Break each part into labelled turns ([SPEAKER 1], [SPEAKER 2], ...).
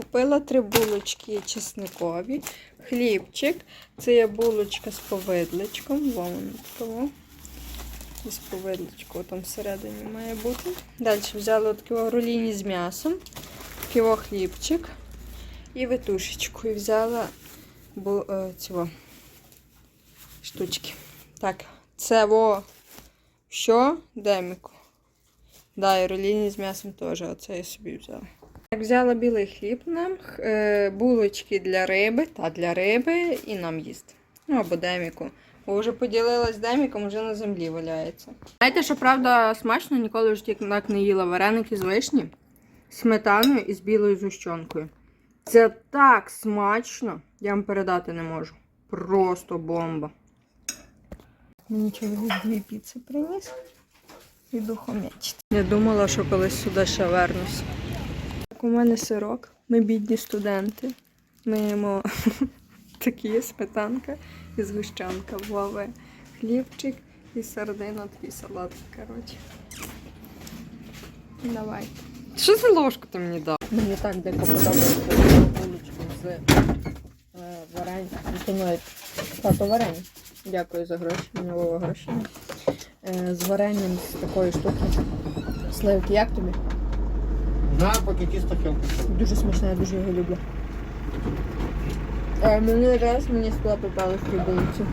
[SPEAKER 1] Купила три булочки чесникові, хлібчик. Це є булочка з повидличком. Вон з повидличком там всередині має бути. Далі взяла такі руліні з м'ясом, ківо хлібчик і витушечку. І взяла бу, е, цього, штучки. Так, це во що? Деміку. Да, і руліні з м'ясом теж. Оце я собі взяла. Так, взяла білий хліб нам, е, булочки для риби та для риби і нам їсти. Ну або деміку. Бо вже поділилась деміком, вже на землі валяється. Знаєте, що правда смачно, ніколи ж так не їла вареники з вишні, з сметаною і з білою зущенкою. Це так смачно, я вам передати не можу. Просто бомба. Мені чоловік дві піци приніс. Іду хомячити. Я думала, що колись сюди ще вернусь. Так, у мене сирок. Ми бідні студенти. Ми їмо такі сметанка і згущенка, Вове, хлібчик і сардина, такий салат, коротше. Давай. Що за ложку ти мені дав? Мені так дико подобається булочку з е, варень. Тато варень. Дякую за гроші. Мені Вова гроші. Е, з варенням з такої штуки. Сливки, як тобі?
[SPEAKER 2] На поки тісто хілку.
[SPEAKER 1] Дуже смачне, я дуже його люблю. Е, мені раз мені склад попалась в булиці.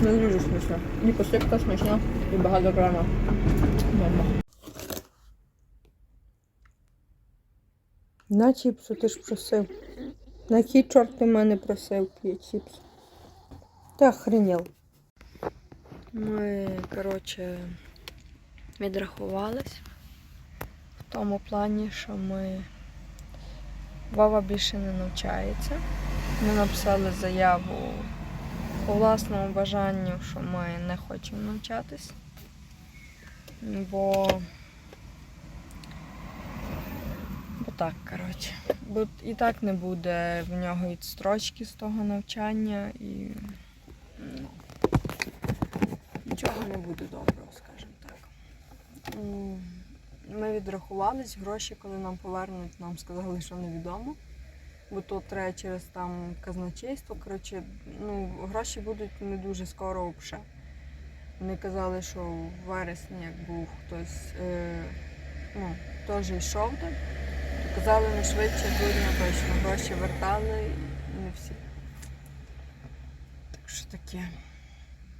[SPEAKER 1] Ну, дуже смачно. І посипка смачна, і багато крема. Бомба. На чіпсу ти ж просив. На який чорт ти мене просив ті чіпси? Ти охренел. Ми, коротше, відрахувались в тому плані, що ми Вова більше не навчається. Ми написали заяву по власному бажанню, що ми не хочемо навчатись, бо, бо так, коротше. Бо і так не буде в нього відстрочки з того навчання і ну, нічого не буде доброго, скажімо так. Ми відрахувались гроші, коли нам повернуть, нам сказали, що невідомо. Бо то треба через там казначейство. Коротше, ну, гроші будуть не дуже скоро взагалі. Вони казали, що в вересні, як був хтось, е, ну, теж йшов так, казали не швидше грудня точно. Гроші вертали і не всі. Так що таке.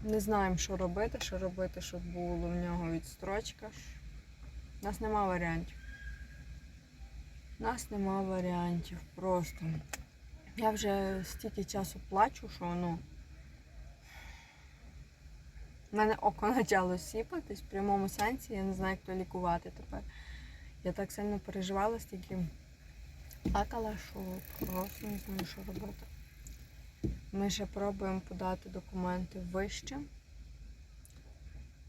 [SPEAKER 1] Не знаємо, що робити, що робити, щоб було в нього відстрочка. У нас нема варіантів. У нас нема варіантів просто. Я вже стільки часу плачу, що ну. У мене око почало сіпатись в прямому сенсі, я не знаю, як то лікувати тепер. Я так сильно переживала, стільки плакала, що просто не знаю, що робити. Ми ще пробуємо подати документи вище,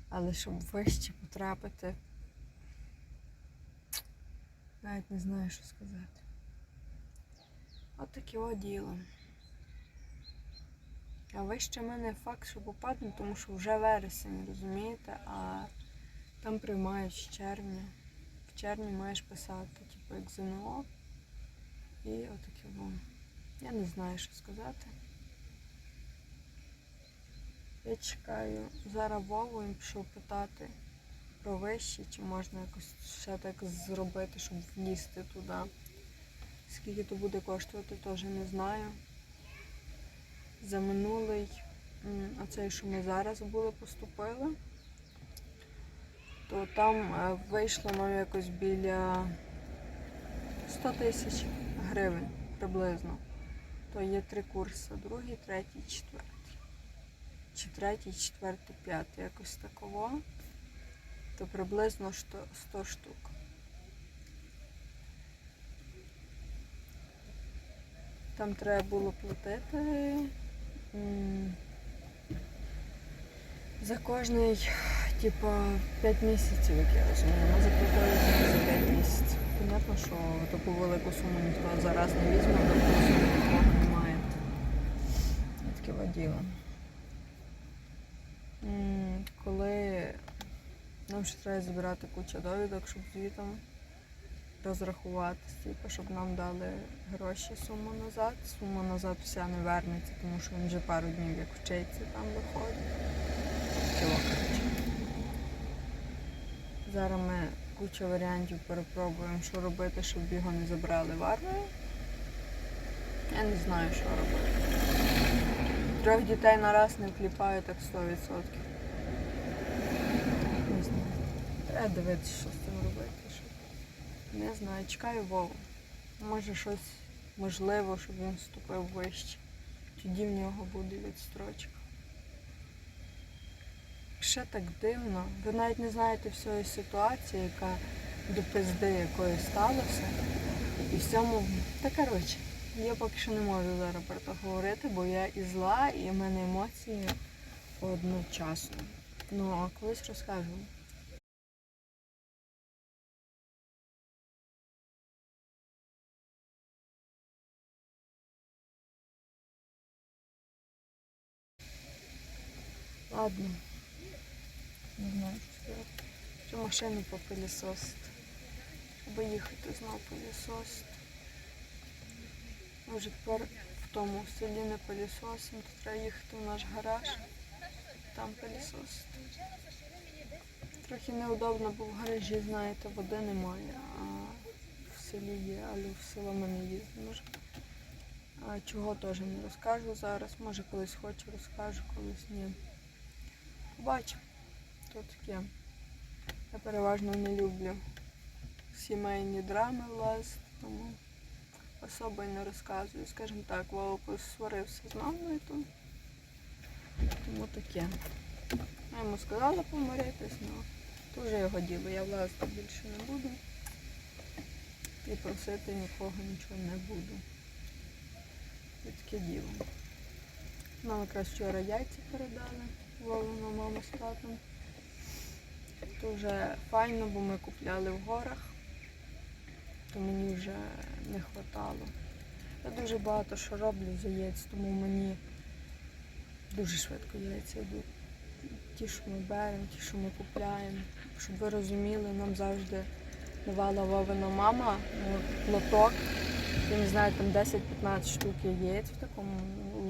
[SPEAKER 1] але щоб вище потрапити, навіть не знаю, що сказати. От таке о діло. А вище в мене факт, що попадне, тому що вже вересень, розумієте? А там приймають з червня. В червні маєш писати, типу, як ЗНО. І отаке воно. Я не знаю, що сказати. Я чекаю зараз Вову, він пішов питати про вищі, чи можна якось ще так зробити, щоб влізти туди. Скільки то буде коштувати, теж не знаю. За минулий, оцей, що ми зараз були, поступили, то там е, вийшло нам якось біля 100 тисяч гривень приблизно. То є три курси: другий, третій, четвертий. Чи третій, четвертий, п'ятий, якось такого. То приблизно 100 100 штук. Там треба було платити за кожний, типу, 5 місяців, як я розумію. Ми заплатили за 5 місяців. Понятно, що таку велику суму ніхто зараз не візьме, таку суму немає. Таке воділа. Коли нам ще треба збирати кучу довідок, щоб звітом розрахуватися, типу, щоб нам дали гроші суму назад. Сума назад вся не вернеться, тому що він вже пару днів як вчиться там виходить. Чого. Зараз ми кучу варіантів перепробуємо, що робити, щоб його не забрали в армію. Я не знаю, що робити. Трьох дітей на раз не вкліпаю так 100%. Не знаю. Треба дивитися, що з цим робити. Не знаю, чекаю Вову. Може щось можливо, щоб він вступив вище. Тоді в нього буде відстрочка. Ще так дивно. Ви навіть не знаєте всієї ситуації, яка до пизди якої сталося. І в цьому, та коротше, я поки що не можу зараз про це говорити, бо я і зла, і в мене емоції одночасно. Ну, а колись розкажу. Ладно. Не знаю, що машину попилісосити. Щоб їхати знову пилісосити. Може тепер в тому селі не пилісосимо, то треба їхати в наш гараж, там пилісосити. Трохи неудобно, бо в гаражі, знаєте, води немає, а в селі є, але в село ми не їздимо. Чого теж не розкажу зараз. Може колись хочу, розкажу, колись ні. Побачимо. То таке. Я переважно не люблю сімейні драми власне, тому особо не розказую. Скажімо так, Вова посварився з мамою, то тому таке. Я йому сказала помиритись, але то вже його діло. Я власне більше не буду. І просити нікого нічого не буду. І таке діло. Нам якраз вчора яйця передали. Вовина мама з татом. То вже файно, бо ми купляли в горах, то мені вже не вистачало. Я дуже багато що роблю з яєць, тому мені дуже швидко яйця йдуть. Ті, що ми беремо, ті, що ми купляємо. Щоб ви розуміли, нам завжди давала Вовина мама ну, лоток. Я не знаю, там 10-15 штук яєць в такому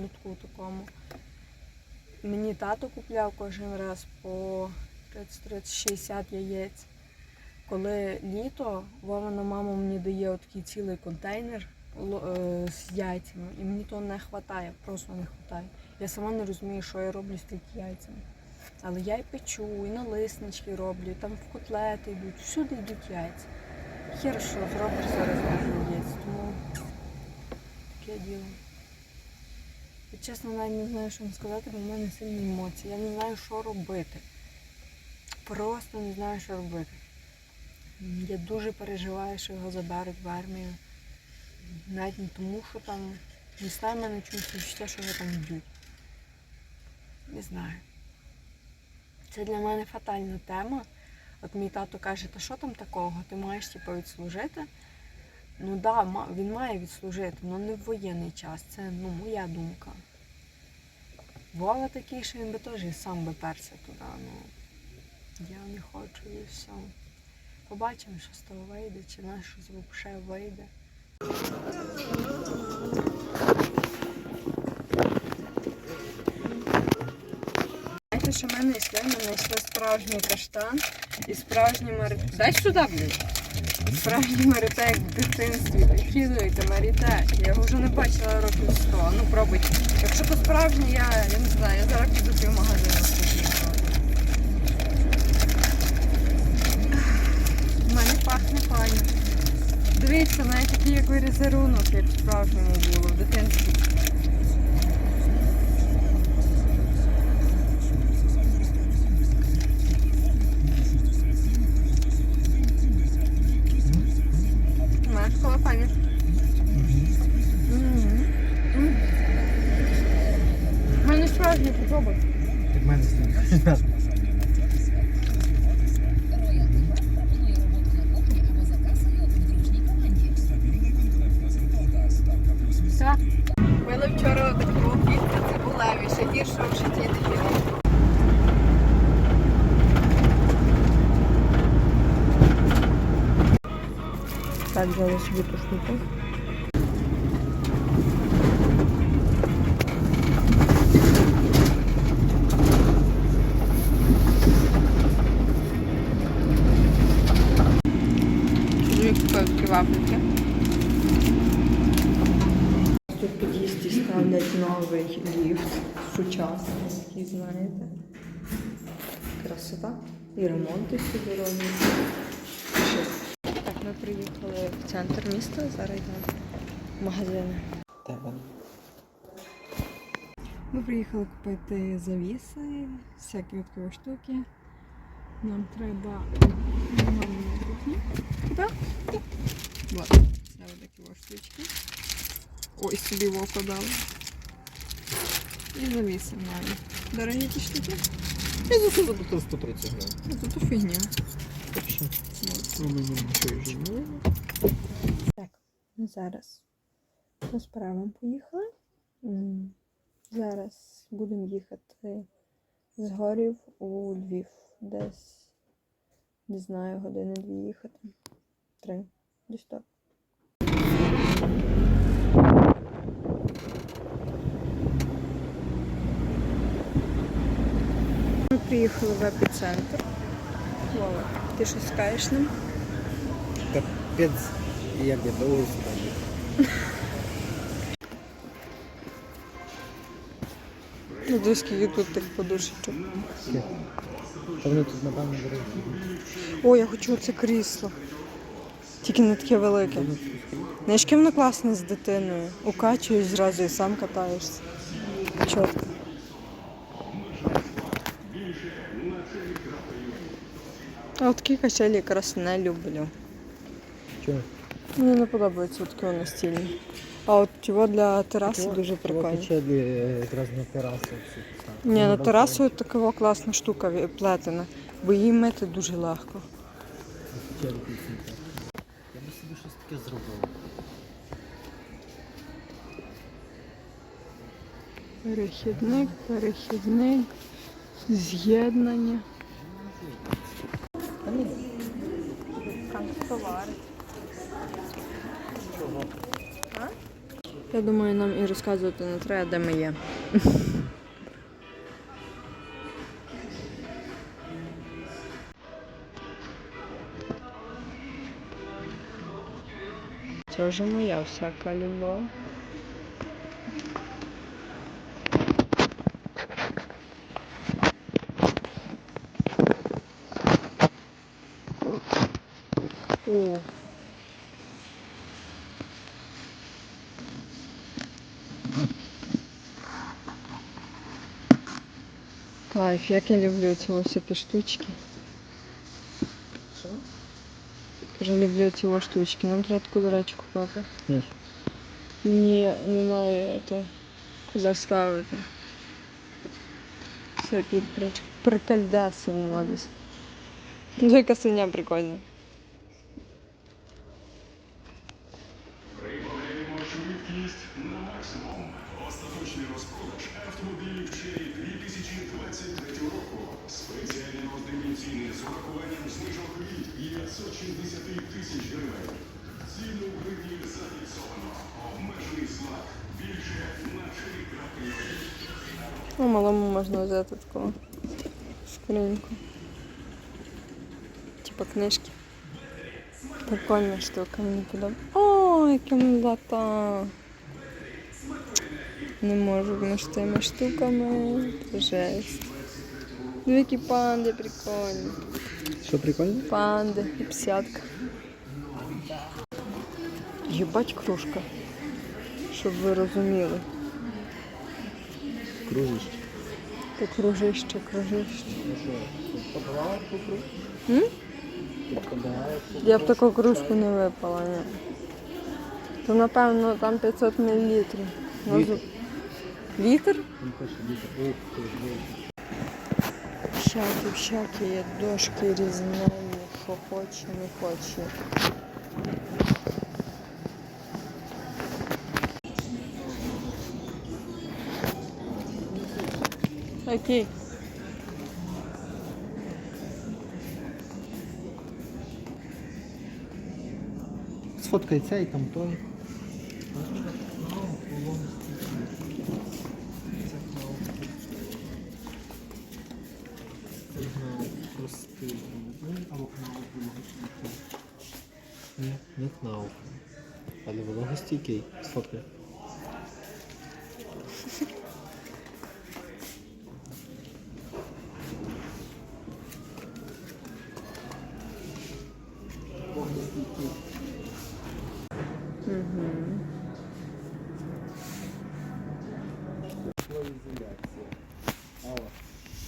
[SPEAKER 1] лотку такому. Мені тато купляв кожен раз по 30-60 яєць. Коли літо, Вовина мама мені дає такий цілий контейнер е, з яйцями, і мені того не вистачає, просто не вистачає. Я сама не розумію, що я роблю з тільки яйцями. Але я і печу, і налиснички роблю, і там в котлети йдуть, всюди йдуть яйця. Хер що зробиш зараз яєць, тому таке діло. Я чесно навіть не знаю, що вам сказати, бо в мене сильні емоції. Я не знаю, що робити. Просто не знаю, що робити. Я дуже переживаю, що його заберуть в армію. Навіть не тому, що там не знаю, в мене чомусь відчуття, що його там б'ють. Не знаю. Це для мене фатальна тема. От мій тато каже, та що там такого? Ти маєш типу, відслужити? Ну так, да, він має відслужити, але не в воєнний час. Це ну, моя думка. Вова такий, що він би теж сам би перся туди. Ну, я не хочу і все. Побачимо, що з того вийде, чи в нас щось взагалі вийде. Знаєте, що в мене йшли, в мене йшли справжній каштан і справжні марите. Дай сюди, блядь. Справжні марите, як в дитинстві. Прикидуєте, марите. Я його вже не бачила років 100. Ну, пробуйте. Якщо то справжнє, я, я не знаю, я зараз піду в магазин. У мене пахне файно. Дивіться, навіть такий як вирізерунок, як в справжньому було в дитинстві.
[SPEAKER 2] В мене знімаєш.
[SPEAKER 1] Все. Пили вчора таку пісню цибулеві, ще гірше в житті не їла. так взяли собі ту штуку. Дві купив вафельки. Тут в під'їзді новий ліфт, сучасний, такий, знаєте. Красота. І ремонти сюди роблять. Так, ми приїхали в центр міста, зараз йдемо в магазини.
[SPEAKER 2] Тебе.
[SPEAKER 1] Ми приїхали купити завіси, всякі такої штуки. Нам треба на кухні. Куди? Вот. Це ось такі штучки. Ой, собі в око дали. І завіси маємо. Дорогі ті штуки?
[SPEAKER 2] Я за це заплатив 130 гривень.
[SPEAKER 1] Ну, Тут фігня.
[SPEAKER 2] Так що? Ну, ми.
[SPEAKER 1] Так, зараз по справам поїхали. М, Зараз будемо їхати з горів у Львів. Десь, не знаю, години дві їхати. Три. Десь так. Приїхали в епіцентр. Вова, ти що скажеш нам?
[SPEAKER 2] Капець, як я довго сюди.
[SPEAKER 1] Ну, десь скільки тут тих подушечок.
[SPEAKER 2] Та вони тут, напевно, дорогі.
[SPEAKER 1] О, я хочу це крісло. Тільки не таке велике. Знаєш, яке воно класне з дитиною. Укачуєш зразу і сам катаєшся. Чітко. А от такі качелі якраз не люблю.
[SPEAKER 2] Чого?
[SPEAKER 1] Мені не подобаються такі вони стільні. А от його для тераси дуже прикольно.
[SPEAKER 2] Качелі якраз на терасу
[SPEAKER 1] Ні, на терасу така класна штука плетена, бо її мити дуже легко.
[SPEAKER 2] Я би собі щось таке зробив.
[SPEAKER 1] Перехідник, перехідник, з'єднання.
[SPEAKER 2] Ні.
[SPEAKER 1] Канцтовари. Я думаю, нам і розказувати не треба, де ми є. Це вже моя всяка любов. О. Кайф, як я люблю ці ось ці штучки.
[SPEAKER 2] Що?
[SPEAKER 1] Кажу, люблю ці ось штучки. Нам треба таку, до речі, купити.
[SPEAKER 2] Ні.
[SPEAKER 1] Ні, немає то куди ставити. Всякі прич- прикольдеси нема десь. Ну, яка синя прикольна.
[SPEAKER 3] максимум. Остаточний розпродаж автомобілів Chery 2023 року. Спеціальні роздивінційні з урахуванням знижок від 560 тисяч гривень. Ціну в гривні зафіксовано. Обмежений смак. Більше на chery.ua.
[SPEAKER 1] Ну, малому можна взяти таку скриньку. Типа книжки. Прикольна штука, мені подобається. О, яка милота. Не можу між цими штуками. Це Жесть. Дві які панди прикольні.
[SPEAKER 2] Що прикольно?
[SPEAKER 1] Панди і псятка. Єбать кружка. Щоб ви розуміли.
[SPEAKER 2] Кружище.
[SPEAKER 1] Це кружище, кружище.
[SPEAKER 2] Ну що, таку кружку?
[SPEAKER 1] М? Я б таку кружку не випала, ні. То напевно там 500 мл.
[SPEAKER 2] Літр.
[SPEAKER 1] Всякі, всякі є дошки різні, що хоче, не хоче. Окей.
[SPEAKER 2] сфоткай цей, там той. Простий. Або кнауф вологостійкий. Кнауф. Але вологостійкий. Сфоткай.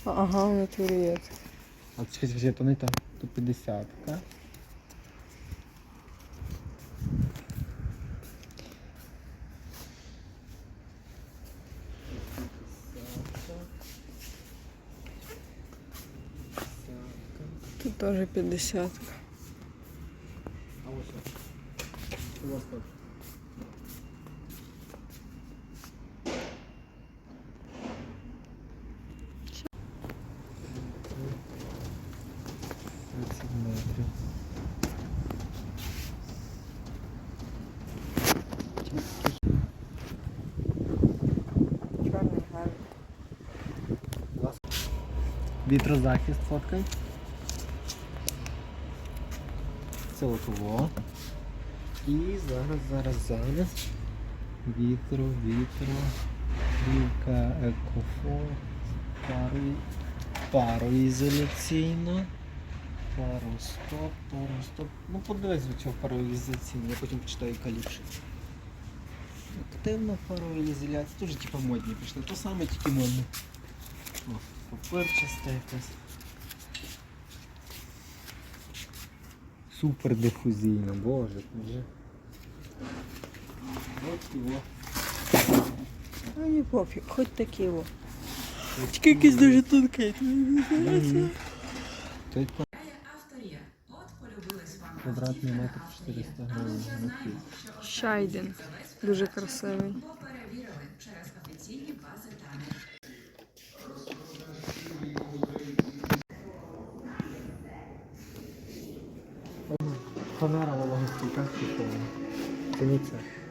[SPEAKER 1] Ага, в натурі є.
[SPEAKER 2] А чекай, чекай, то не так. То 50, так?
[SPEAKER 1] Тут теж 50.
[SPEAKER 2] А ось що? У вас так. Тридцять метрів.
[SPEAKER 1] Чорний гарний.
[SPEAKER 2] Вітрозахист фоткай. Це отово. І зараз, зараз, зараз. Вітро, вітро. Вілка екофо. Пару, пароізоляційно. Паростоп, паростоп. Ну подивись, що пароізоляційно, я потім почитаю яка ліпше. Активна пароізоляція, теж типу модні пішли. То саме тільки модно. О, папирчаста якась. Супер дифузійна, боже. От його.
[SPEAKER 1] Ну не пофіг, хоч такі о. Тільки якийсь дуже тонкий.
[SPEAKER 2] Квадратний метр 400 гривень.
[SPEAKER 1] Шайден. Дуже красивий.
[SPEAKER 2] Фанера вологостійка типова. Це не це.